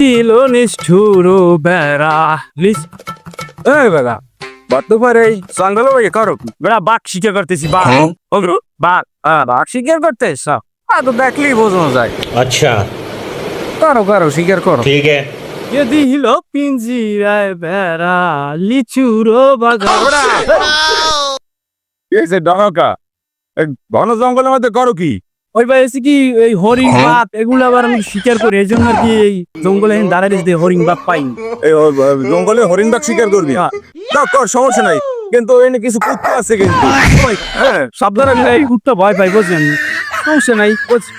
ছিল নিষ্ঠুর বেড়া। লিস এই বেড়া বর্তমানে এই জঙ্গলে ওই করো। বেড়া বাঘ শিকার করতেছি বাঘ। হ্যাঁ? ওগুলো বাঘ হ্যাঁ বাঘ শিকার করতে সব আর তো দেখলেই বোঝানো যায়। আচ্ছা। করো করো শিকার করো। ঠিক আছে। যদি হিল পিঞ্জিরায় বেড়া লিচুর বাগান। এই যে ডঙ্গা ঘন জঙ্গলের মধ্যে করো কি? ওই ভাই কি এই হরিণ বাপ এগুলো আবার আমি শিকার করি এই জন্য আর কি এই জঙ্গলে দাঁড়াই দিতে হরিণ বাপ পাই এই জঙ্গলে হরিণ বাঘ শিকার করবি? হ্যাঁ। না কর সমস্যা নাই কিন্তু এনে কিছু কুত্তা আছে কিন্তু। হ্যাঁ সাবধানে এই কুত্তা ভয় পাই বুঝলেন সমস্যা নাই বুঝ-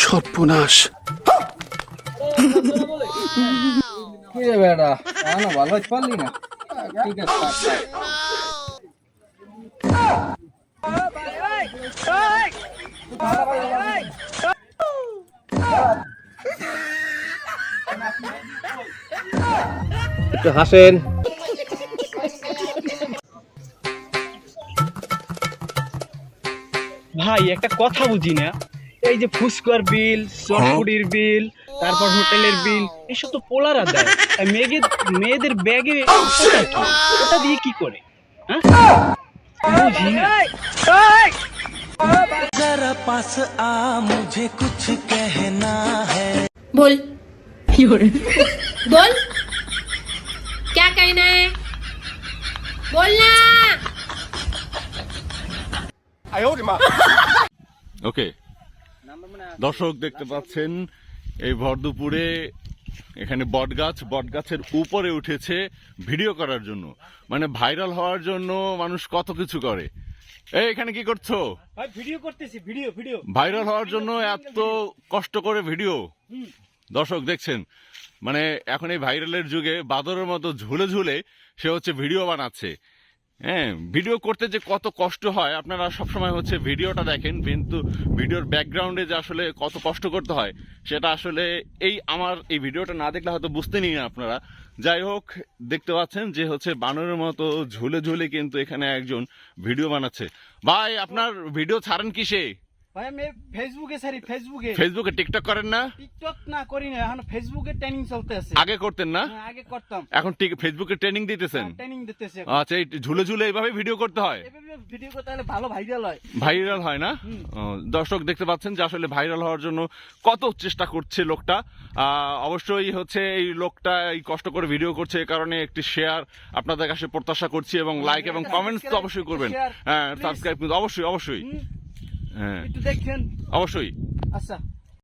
সর্বনাশ। একটু হাসেন। ভাই একটা কথা বুঝি না। এই যে ফুসকার বিল চটপুরির বিল তারপর হোটেলের বিল এসব তো পোলারা দেয় আর মেয়েদের মেয়েদের ব্যাগে ওটা কি ওটা দিয়ে কি করে হ্যাঁ বুঝি না बोल बोल क्या कहना है बोलना ওকে দর্শক দেখতে পাচ্ছেন এই ভর দুপুরে এখানে বটগাছ বটগাছের উপরে উঠেছে ভিডিও করার জন্য। মানে ভাইরাল হওয়ার জন্য মানুষ কত কিছু করে। এই এখানে কি করছ? ভাই ভিডিও করতেছি ভিডিও ভিডিও। ভাইরাল হওয়ার জন্য এত কষ্ট করে ভিডিও। দর্শক দেখছেন মানে এখন এই ভাইরালের যুগে বাদরের মতো ঝুলে ঝুলে সে হচ্ছে ভিডিও বানাচ্ছে। হ্যাঁ ভিডিও করতে যে কত কষ্ট হয়, আপনারা সবসময় হচ্ছে ভিডিওটা দেখেন, কিন্তু ভিডিওর ব্যাকগ্রাউন্ডে যে আসলে কত কষ্ট করতে হয়, সেটা আসলে এই আমার এই ভিডিওটা না দেখলে হয়তো বুঝতে নিন আপনারা। যাই হোক, দেখতে পাচ্ছেন যে হচ্ছে বানরের মতো ঝুলে ঝুলে কিন্তু এখানে একজন ভিডিও বানাচ্ছে। ভাই, আপনার ভিডিও ছাড়েন কিসে? ভাই আমি ফেসবুকে সারি ফেসবুকে ফেসবুকে টিকটক করেন না? টিকটক না করি না এখন ফেসবুকে ট্রেনিং চলতে আছে। আগে করতেন না? হ্যাঁ, আগে করতাম। এখন ঠিক ফেসবুকে ট্রেনিং দিতেছেন? ট্রেনিং দিতেছে আচ্ছা এই ঝুলে ঝুলে এইভাবে ভিডিও করতে হয়? ভিডিও করতে হলে ভালো ভাইরাল হয়। ভাইরাল হয় না? দর্শক দেখতে পাচ্ছেন যে আসলে ভাইরাল হওয়ার জন্য কত চেষ্টা করছে লোকটা। আহ, অবশ্যই হচ্ছে এই লোকটা এই কষ্ট করে ভিডিও করছে এই কারণে একটি শেয়ার আপনাদের কাছে প্রত্যাশা করছি এবং লাইক এবং একটা কমেন্টস তো অবশ্যই করবেন। হ্যাঁ সাবস্ক্রাইব অবশ্যই অবশ্যই। হ্যাঁ একটু দেখছেন অবশ্যই। আচ্ছা।